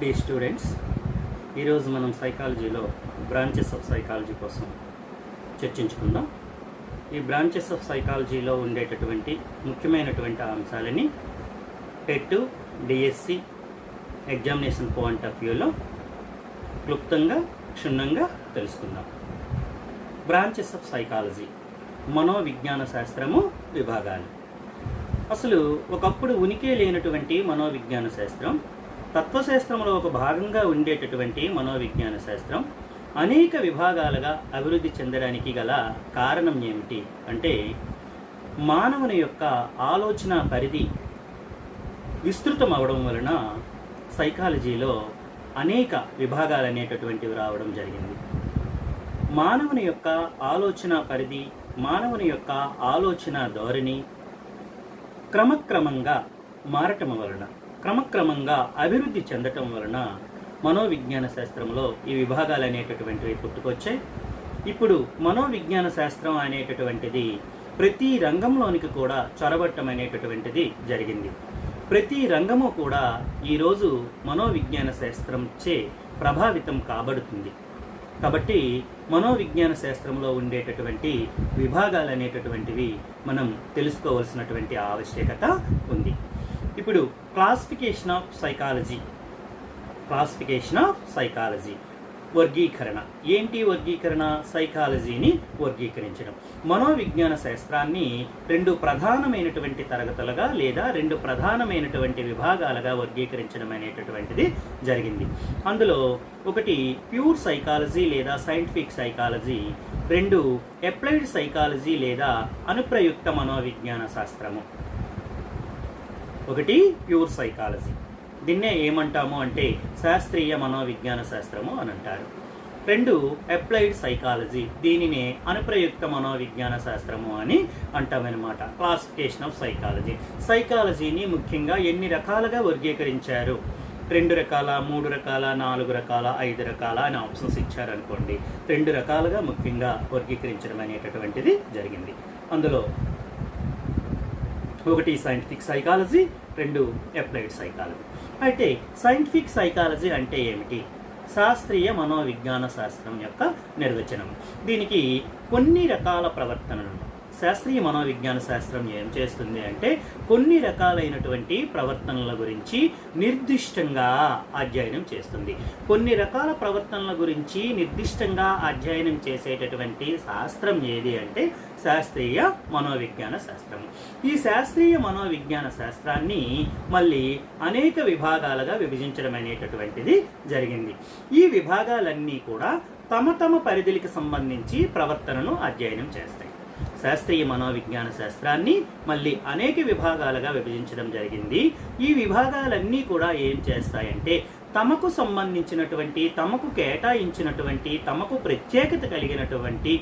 D students ఈరోజు మనం సైకాలజీలో బ్రాంచెస్ ఆఫ్ సైకాలజీ కోసం చర్చించుకుందాం. ఈ బ్రాంచెస్ ఆఫ్ సైకాలజీలో ఉండేటటువంటి ముఖ్యమైనటువంటి అంశాలని TET DSC examination point of వ్యూలో క్లుప్తంగా క్షుణ్ణంగా తెలుసుకుందాం. బ్రాంచెస్ ఆఫ్ సైకాలజీ మనోవిజ్ఞాన శాస్త్రము విభాగాలు. అసలు ఒకప్పుడు ఉనికి లేనటువంటి మనోవిజ్ఞాన శాస్త్రం తత్వశాస్త్రంలో ఒక భాగంగా ఉండేటటువంటి మనోవిజ్ఞాన శాస్త్రం అనేక విభాగాలుగా అభివృద్ధి చెందడానికి గల కారణం ఏమిటి అంటే మానవుని యొక్క ఆలోచన పరిధి విస్తృతం అవడం వలన సైకాలజీలో అనేక విభాగాలు అనేటటువంటివి రావడం జరిగింది. మానవుని యొక్క ఆలోచన పరిధి మానవుని యొక్క ఆలోచన ధోరణి క్రమక్రమంగా మారటం వలన క్రమక్రమంగా అభివృద్ధి చెందటం వలన మనోవిజ్ఞాన శాస్త్రంలో ఈ విభాగాలు అనేటటువంటివి పుట్టుకొచ్చాయి. ఇప్పుడు మనోవిజ్ఞాన శాస్త్రం అనేటటువంటిది ప్రతి రంగంలోనికి కూడా చొరబట్టం అనేటటువంటిది జరిగింది. ప్రతి రంగము కూడా ఈరోజు మనోవిజ్ఞాన శాస్త్రంచే ప్రభావితం కాబడుతుంది. కాబట్టి మనోవిజ్ఞాన శాస్త్రంలో ఉండేటటువంటి విభాగాలు అనేటటువంటివి మనం తెలుసుకోవాల్సినటువంటి ఆవశ్యకత ఉంది. ఇప్పుడు classification of psychology classification of psychology వర్గీకరణ. ఏంటి వర్గీకరణ? సైకాలజీని వర్గీకరించడం. మనోవిజ్ఞాన శాస్త్రాన్ని రెండు ప్రధానమైనటువంటి తరగతులుగా లేదా రెండు ప్రధానమైనటువంటి విభాగాలుగా వర్గీకరించడం అనేటటువంటిది జరిగింది. అందులో ఒకటి ప్యూర్ సైకాలజీ లేదా సైంటిఫిక్ సైకాలజీ రెండు అప్లైడ్ సైకాలజీ లేదా అనుప్రయుక్త మనోవిజ్ఞాన శాస్త్రము. ఒకటి ప్యూర్ సైకాలజీ. దీన్నే ఏమంటాము అంటే శాస్త్రీయ మనోవిజ్ఞాన శాస్త్రము అని అంటారు. రెండు అప్లైడ్ సైకాలజీ. దీనినే అనుప్రయుక్త మనోవిజ్ఞాన శాస్త్రము అని అంటామన్నమాట. Classification of psychology. సైకాలజీని ముఖ్యంగా ఎన్ని రకాలుగా వర్గీకరించారు? రెండు రకాల మూడు రకాల నాలుగు రకాల ఐదు రకాల అని ఆప్షన్స్ ఇచ్చారనుకోండి. రెండు రకాలుగా ముఖ్యంగా వర్గీకరించడం అనేటటువంటిది జరిగింది. అందులో ఒకటి సైంటిఫిక్ సైకాలజీ రెండు అప్లైడ్ సైకాలజీ అయితే సైంటిఫిక్ సైకాలజీ అంటే ఏమిటి? శాస్త్రీయ మనోవిజ్ఞాన శాస్త్రం యొక్క నిర్వచనం. దీనికి కొన్ని రకాల ప్రవర్తనలు. శాస్త్రీయ మనోవిజ్ఞాన శాస్త్రం ఏం చేస్తుంది అంటే కొన్ని రకాలైనటువంటి ప్రవర్తనల గురించి నిర్దిష్టంగా అధ్యయనం చేస్తుంది. కొన్ని రకాల ప్రవర్తనల గురించి నిర్దిష్టంగా అధ్యయనం చేసేటటువంటి శాస్త్రం ఏది అంటే శాస్త్రీయ మనోవిజ్ఞాన శాస్త్రం. ఈ శాస్త్రీయ మనోవిజ్ఞాన శాస్త్రాన్ని మళ్ళీ అనేక విభాగాలుగా విభజించడం అనేటటువంటిది జరిగింది. ఈ విభాగాలన్నీ కూడా తమ తమ పరిధికి సంబంధించి ప్రవర్తనను అధ్యయనం చేస్తాయి. శాస్త్రీయ మనోవిజ్ఞాన శాస్త్రాన్ని మళ్ళీ అనేక విభాగాలుగా విభజించడం జరిగింది. ఈ విభాగాలన్నీ కూడా ఏం చేస్తాయంటే తమకు సంబంధించినటువంటి తమకు కేటాయించినటువంటి తమకు ప్రత్యేకత కలిగినటువంటి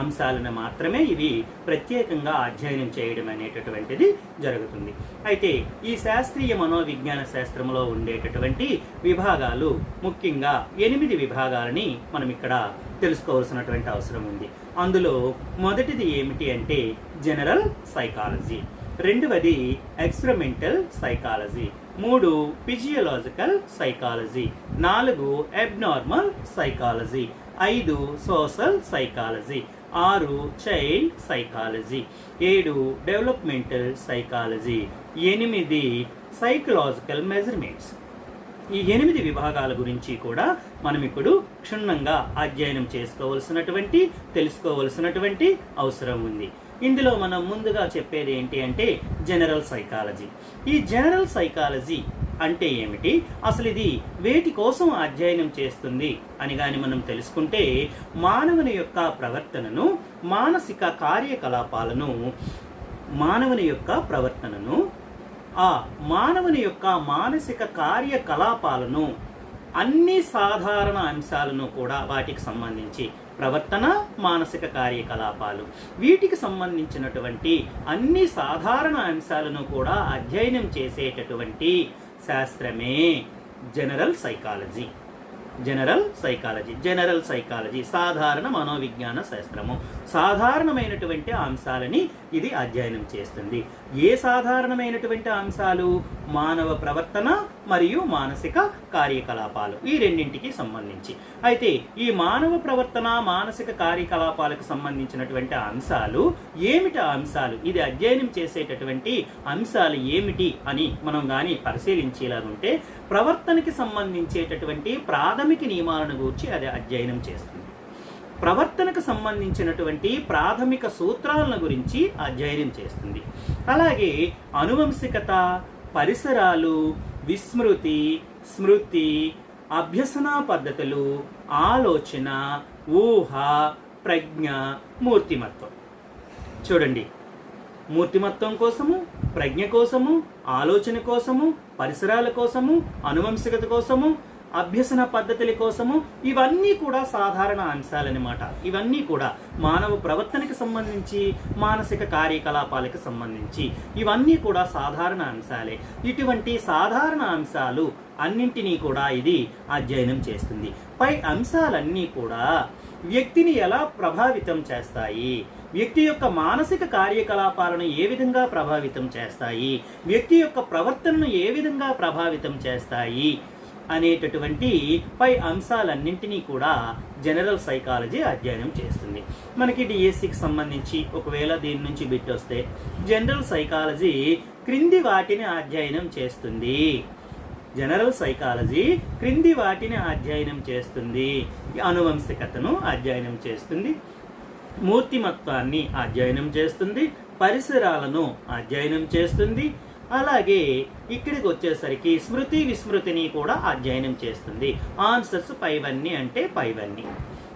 అంశాలను మాత్రమే ఇవి ప్రత్యేకంగా అధ్యయనం చేయడం అనేటటువంటిది జరుగుతుంది. అయితే ఈ శాస్త్రీయ మనోవిజ్ఞాన శాస్త్రంలో ఉండేటటువంటి విభాగాలు ముఖ్యంగా ఎనిమిది విభాగాలని మనం ఇక్కడ తెలుసుకోవాల్సినటువంటి అవసరం ఉంది. అందులో మొదటిది ఏమిటి అంటే జనరల్ సైకాలజీ. రెండవది ఎక్స్పెరిమెంటల్ సైకాలజీ. మూడు ఫిజియోలాజికల్ సైకాలజీ నాలుగు అబ్నార్మల్ సైకాలజీ ఐదు సోషల్ సైకాలజీ ఆరు చైల్డ్ సైకాలజీ ఏడు డెవలప్మెంటల్ సైకాలజీ ఎనిమిది సైకలాజికల్ మెజర్మెంట్స్ ఈ ఎనిమిది విభాగాల గురించి కూడా మనం ఇప్పుడు క్షుణ్ణంగా అధ్యయనం చేసుకోవలసినటువంటి తెలుసుకోవలసినటువంటి అవసరం ఉంది. ఇందులో మనం ముందుగా చెప్పేది ఏంటి అంటే జనరల్ సైకాలజీ ఈ జనరల్ సైకాలజీ అంటే ఏమిటి? అసలు ఇది వేటి కోసం అధ్యయనం చేస్తుంది అని కానీ మనం తెలుసుకుంటే మానవుని యొక్క ప్రవర్తనను మానసిక కార్యకలాపాలను మానవుని యొక్క ప్రవర్తనను ఆ మానవుని యొక్క మానసిక కార్యకలాపాలను అన్ని సాధారణ అంశాలను కూడా వాటికి సంబంధించి ప్రవర్తన మానసిక కార్యకలాపాలు. వీటికి సంబంధించినటువంటి అన్ని సాధారణ అంశాలను కూడా అధ్యయనం చేసేటటువంటి శాస్త్రమే general psychology. General psychology. General psychology సాధారణ మనోవిజ్ఞాన శాస్త్రము. సాధారణమైనటువంటి అంశాలని ఇది అధ్యయనం చేస్తుంది. ఏ సాధారణమైనటువంటి అంశాలు? మానవ ప్రవర్తన మరియు మానసిక కార్యకలాపాలు ఈ రెండింటికి సంబంధించి. అయితే ఈ మానవ ప్రవర్తన మానసిక కార్యకలాపాలకు సంబంధించినటువంటి అంశాలు ఏమిటి? అంశాలు ఇది అధ్యయనం చేసేటటువంటి అంశాలు ఏమిటి అని మనం కానీ పరిశీలించేలాగుంటే ప్రవర్తనకి సంబంధించేటటువంటి ప్రాథమిక నియమాలను గురించి అది అధ్యయనం చేస్తుంది. ప్రవర్తనకు సంబంధించినటువంటి ప్రాథమిక సూత్రాలను గురించి అధ్యయనం చేస్తుంది. అలాగే అనువంశికత పరిసరాలు విస్మృతి స్మృతి అభ్యసన పద్ధతులు ఆలోచన ఊహ ప్రజ్ఞ మూర్తిమత్వం. చూడండి. మూర్తిమత్వం కోసము ప్రజ్ఞ కోసము ఆలోచన కోసము పరిసరాల కోసము అనువంశికత కోసము అభ్యసన పద్ధతుల కోసము ఇవన్నీ కూడా సాధారణ అంశాలన్నమాట. ఇవన్నీ కూడా మానవ ప్రవర్తనకి సంబంధించి మానసిక కార్యకలాపాలకు సంబంధించి ఇవన్నీ కూడా సాధారణ అంశాలే. ఇటువంటి సాధారణ అంశాలు అన్నింటినీ కూడా ఇది అధ్యయనం చేస్తుంది. పై అంశాలన్నీ కూడా వ్యక్తిని ఎలా ప్రభావితం చేస్తాయి? వ్యక్తి యొక్క మానసిక కార్యకలాపాలను ఏ విధంగా ప్రభావితం చేస్తాయి? వ్యక్తి యొక్క ప్రవర్తనను ఏ విధంగా ప్రభావితం చేస్తాయి? అనేటటువంటి పై అంశాలన్నింటినీ కూడా జనరల్ సైకాలజీ అధ్యయనం చేస్తుంది. మనకి డిఎస్సికి సంబంధించి ఒకవేళ దీని నుంచి బిట్ వస్తే జనరల్ సైకాలజీ క్రింది వాటిని అధ్యయనం చేస్తుంది. జనరల్ సైకాలజీ క్రింది వాటిని అధ్యయనం చేస్తుంది. అనువంశికతను అధ్యయనం చేస్తుంది. మూర్తిమత్వాన్ని అధ్యయనం చేస్తుంది. పరిసరాలను అధ్యయనం చేస్తుంది. అలాగే ఇక్కడికి వచ్చేసరికి స్మృతి విస్మృతిని కూడా అధ్యయనం చేస్తుంది. ఆన్సర్స్ పైవన్నీ అంటే పైవన్నీ.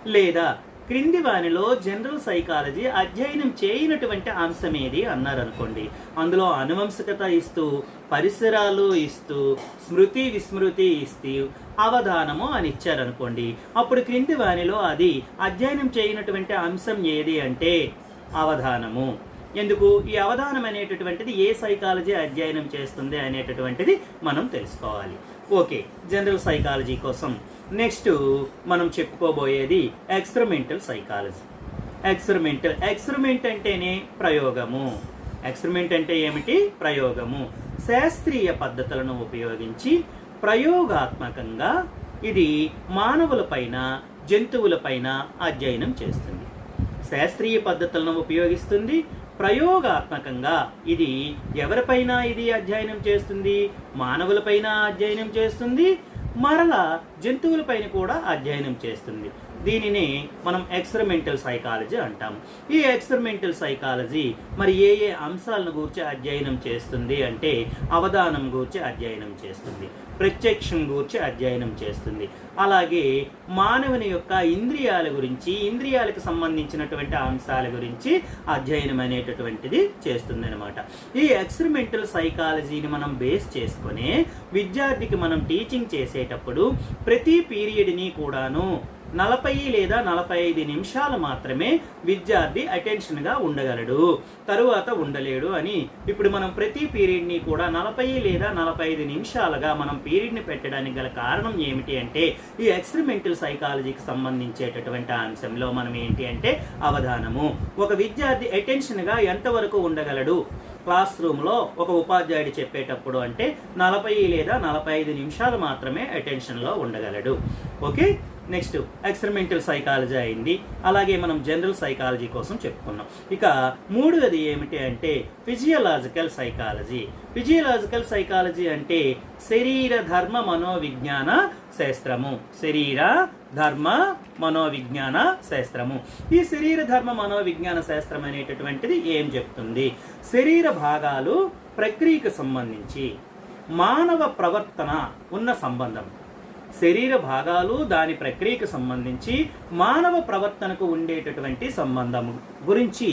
లేదా క్రింది వానిలో జనరల్ సైకాలజీ అధ్యయనం చేయనటువంటి అంశం ఏది అన్నారు అనుకోండి అందులో అనువంశికత ఇస్తూ పరిసరాలు ఇస్తూ స్మృతి విస్మృతి ఇస్తూ అవధానము అని ఇచ్చారనుకోండి. అప్పుడు క్రింది వానిలో అది అధ్యయనం చేయనటువంటి అంశం ఏది అంటే అవధానము. ఎందుకు? ఈ అవధానం అనేటటువంటిది ఏ సైకాలజీ అధ్యయనం చేస్తుంది అనేటటువంటిది మనం తెలుసుకోవాలి. ఓకే జనరల్ సైకాలజీ కోసం. నెక్స్ట్ మనం చెప్పుకోబోయేది ఎక్స్పెరిమెంటల్ సైకాలజీ ఎక్స్పెరిమెంటల్ ఎక్స్పెరిమెంట్ అంటేనే ప్రయోగము. ఎక్స్పెరిమెంట్ అంటే ఏమిటి? ప్రయోగము. శాస్త్రీయ పద్ధతులను ఉపయోగించి ప్రయోగాత్మకంగా ఇది మానవులపైన జంతువులపైన అధ్యయనం చేస్తుంది. శాస్త్రీయ పద్ధతులను ఉపయోగిస్తుంది ప్రయోగాత్మకంగా ఇది ఎవరిపైన ఇది అధ్యయనం చేస్తుంది? మానవులపైన అధ్యయనం చేస్తుంది? మరలా జంతువులపైన కూడా అధ్యయనం చేస్తుంది. దీనిని మనం ఎక్స్పెరిమెంటల్ సైకాలజీ అంటాం ఈ ఎక్స్పెరిమెంటల్ సైకాలజీ మరి ఏ ఏ అంశాలను గూర్చి అధ్యయనం చేస్తుంది అంటే అవధానం గూర్చి అధ్యయనం చేస్తుంది ప్రత్యక్షం గూర్చి అధ్యయనం చేస్తుంది. అలాగే మానవుని యొక్క ఇంద్రియాల గురించి ఇంద్రియాలకు సంబంధించినటువంటి అంశాల గురించి అధ్యయనం అనేటటువంటిది చేస్తుంది అనమాట ఈ ఎక్స్పెరిమెంటల్ సైకాలజీని మనం బేస్ చేసుకొని విద్యార్థికి మనం టీచింగ్ చేసేటప్పుడు ప్రతి పీరియడ్ని కూడాను నలభై లేదా నలభై ఐదు నిమిషాలు మాత్రమే విద్యార్థి అటెన్షన్గా ఉండగలడు. తరువాత ఉండలేడు అని ఇప్పుడు మనం ప్రతి పీరియడ్ని కూడా నలభై లేదా నలభై ఐదు నిమిషాలుగా మనం పీరియడ్ని పెట్టడానికి గల కారణం ఏమిటి అంటే ఈ ఎక్స్పెరిమెంటల్ సైకాలజీకి సంబంధించేటటువంటి అంశంలో మనం ఏంటి అంటే అవధానము. ఒక విద్యార్థి అటెన్షన్గా ఎంతవరకు ఉండగలడు? క్లాస్ రూమ్లో ఒక ఉపాధ్యాయుడు చెప్పేటప్పుడు అంటే నలభై లేదా నలభై ఐదు నిమిషాలు మాత్రమే అటెన్షన్లో ఉండగలడు. ఓకే? నెక్స్ట్ ఎక్స్పెరిమెంటల్ సైకాలజీ అయింది. అలాగే మనం జనరల్ సైకాలజీ కోసం చెప్పుకున్నాం. ఇక మూడవది ఏమిటి అంటే ఫిజియలాజికల్ సైకాలజీ. ఫిజియలాజికల్ సైకాలజీ అంటే శరీర ధర్మ మనోవిజ్ఞాన శాస్త్రము. శరీర ధర్మ మనోవిజ్ఞాన శాస్త్రము. ఈ శరీర ధర్మ మనోవిజ్ఞాన శాస్త్రం అనేటటువంటిది ఏం చెప్తుంది? శరీర భాగాలు ప్రక్రియకు సంబంధించి మానవ ప్రవర్తన ఉన్న సంబంధం. శరీర భాగాలు దాని ప్రక్రియకు సంబంధించి మానవ ప్రవర్తనకు ఉండేటటువంటి సంబంధం గురించి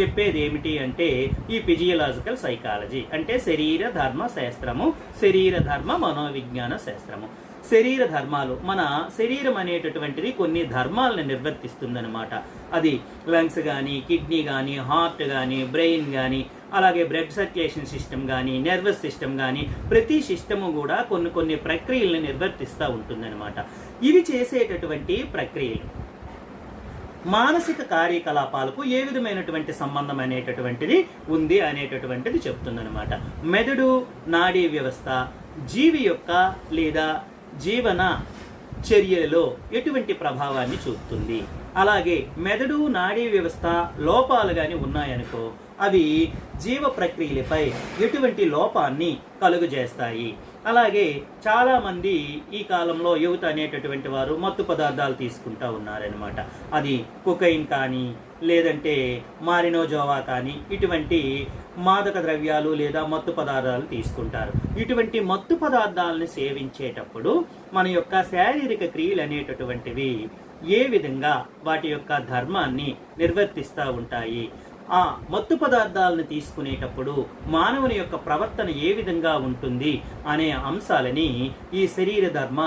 చెప్పేది ఏమిటి అంటే ఈ ఫిజియలాజికల్ సైకాలజీ అంటే శరీర ధర్మ శాస్త్రము శరీర ధర్మ మనోవిజ్ఞాన శాస్త్రము. శరీర ధర్మాలు మన శరీరం అనేటటువంటిది కొన్ని ధర్మాలను నిర్వర్తిస్తుందనమాట అది లంగ్స్ కానీ కిడ్నీ కానీ హార్ట్ కానీ బ్రెయిన్ కానీ అలాగే బ్లడ్ సర్క్యులేషన్ సిస్టమ్ కానీ నర్వస్ సిస్టమ్ కానీ ప్రతి సిస్టము కూడా కొన్ని కొన్ని ప్రక్రియలను నిర్వర్తిస్తూ ఉంటుందన్నమాట. ఇవి చేసేటటువంటి ప్రక్రియలు. మానసిక కార్యకలాపాలకు ఏ విధమైనటువంటి సంబంధం అనేటటువంటిది ఉంది అనేటటువంటిది చెప్తుందనమాట మెదడు నాడీ వ్యవస్థ జీవి యొక్క లేదా జీవన చర్యలలో ఎటువంటి ప్రభావాన్ని చూపుతుంది? అలాగే మెదడు నాడీ వ్యవస్థ లోపాలు కానీ ఉన్నాయనుకో అవి జీవ ప్రక్రియలపై ఎటువంటి లోపాన్ని కలుగజేస్తాయి. అలాగే చాలామంది ఈ కాలంలో యువత అనేటటువంటి వారు మత్తు పదార్థాలు తీసుకుంటా ఉన్నారనమాట అది కుకైన్ కానీ లేదంటే మారినోజోవా కానీ ఇటువంటి మాదక ద్రవ్యాలు లేదా మత్తు పదార్థాలు తీసుకుంటారు. ఇటువంటి మత్తు పదార్థాలను సేవించేటప్పుడు మన యొక్క శారీరక క్రియలు అనేటటువంటివి ఏ విధంగా వాటి యొక్క ధర్మాన్ని నిర్వర్తిస్తూ ఉంటాయి? ఆ మత్తు పదార్థాలను తీసుకునేటప్పుడు మానవుని యొక్క ప్రవర్తన ఏ విధంగా ఉంటుంది అనే అంశాలని ఈ శరీర ధర్మ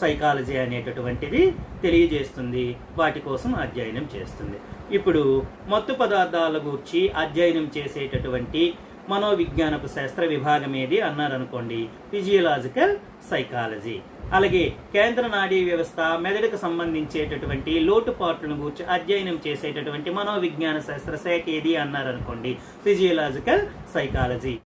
సైకాలజీ అనేటటువంటిది తెలియజేస్తుంది. వాటి కోసం అధ్యయనం చేస్తుంది. ఇప్పుడు మత్తు పదార్థాల గురించి అధ్యయనం చేసేటటువంటి మనోవిజ్ఞానపు శాస్త్ర విభాగం ఏది అన్నారనుకోండి ఫిజియలాజికల్ సైకాలజీ. అలాగే కేంద్ర నాడీ వ్యవస్థ మెదడుకు సంబంధించేటటువంటి లోటుపాట్లను గురించి అధ్యయనం చేసేటటువంటి మనోవిజ్ఞాన శాస్త్ర శాఖ ఏది అన్నారనుకోండి ఫిజియలాజికల్ సైకాలజీ